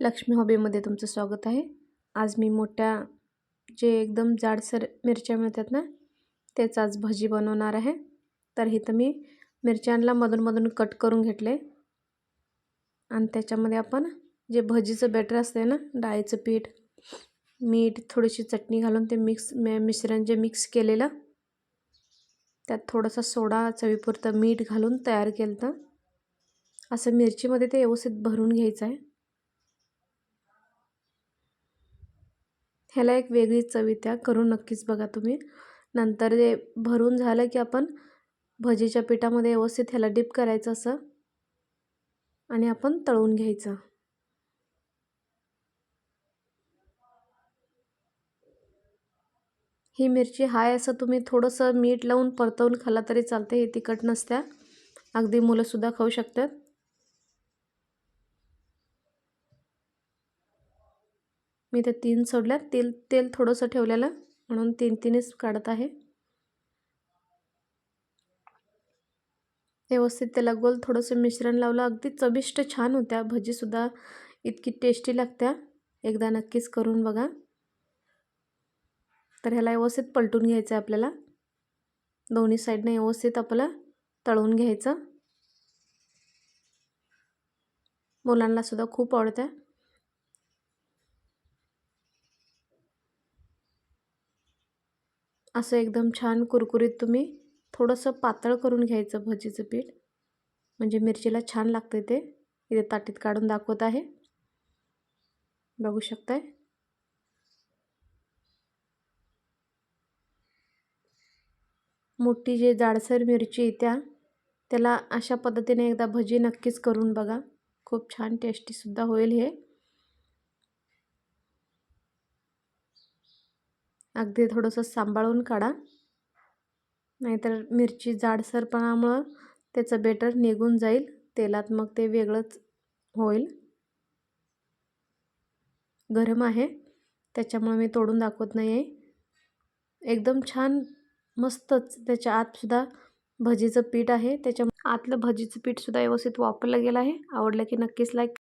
लक्ष्मी हॉबीमध्ये तुमचं स्वागत आहे. आज मी मोठ्या जे एकदम जाडसर मिरच्या मिळतात ना तेच आज भजी बनवणार आहे. तर इथं मी मिरच्यांना मधून मधून कट करून घेतले. आणि त्याच्यामध्ये आपण जे भजीचं बॅटर असते ना डाळीचं पीठ मीठ थोडीशी चटणी घालून ते मिक्स मिश्रण जे मिक्स केलेलं त्यात थोडासा सोडा चवीपुरतं मीठ घालून तयार केलं तर असं मिरचीमध्ये ते व्यवस्थित भरून घ्यायचं आहे. ह्याला एक वेगळी चव त्या करून नक्कीच बघा तुम्ही. नंतर जे भरून झालं की आपण भजीच्या पिठामध्ये व्यवस्थित ह्याला डिप करायचं असं. आणि आपण तळून घ्यायचं. ही मिरची हाय असं तुम्ही थोडंसं मीठ लावून परतवून खाल्ला तरी चालते हे तिखट नसत्या. अगदी मुलंसुद्धा खाऊ शकतात. मी ते तीन सोडल्या तेल तेल थोडंसं ठेवलेलं म्हणून तीन तीनच काढत आहे. व्यवस्थित त्याला गोल थोडंसं मिश्रण लावलं. अगदी चविष्ट छान होत्या. भजीसुद्धा इतकी टेस्टी लागत्या. एकदा नक्कीच करून बघा. तर ह्याला व्यवस्थित पलटून घ्यायचं आहे आपल्याला. दोन्ही साईडने व्यवस्थित आपलं तळून घ्यायचं. मुलांनासुद्धा खूप आवडत्या. असं एकदम छान कुरकुरीत तुम्ही थोडंसं पातळ करून घ्यायचं भजीचं पीठ. म्हणजे मिरचीला छान लागतं ते. इथे ताटीत काढून दाखवत आहे. बघू शकताय? मोठी जे जाडसर मिरची त्या त्याला अशा पद्धतीने एकदा भजी नक्कीच करून बघा. खूप छान टेस्टीसुद्धा होईल हे. अगदी थोडंसं सांभाळून काढा. नाहीतर मिरची जाडसरपणामुळं त्याचं बेटर निघून जाईल. तेलात मग ते वेगळंच होईल. गरम आहे. त्याच्यामुळे मी तोडून दाखवत नाही आहे एकदम छान मस्तच त्याच्या आतसुद्धा भजीचं पीठ आहे. त्याच्या आतलं भजीचं पीठसुद्धा व्यवस्थित वापरलं गेलं आहे. आवडलं की नक्कीच लाईक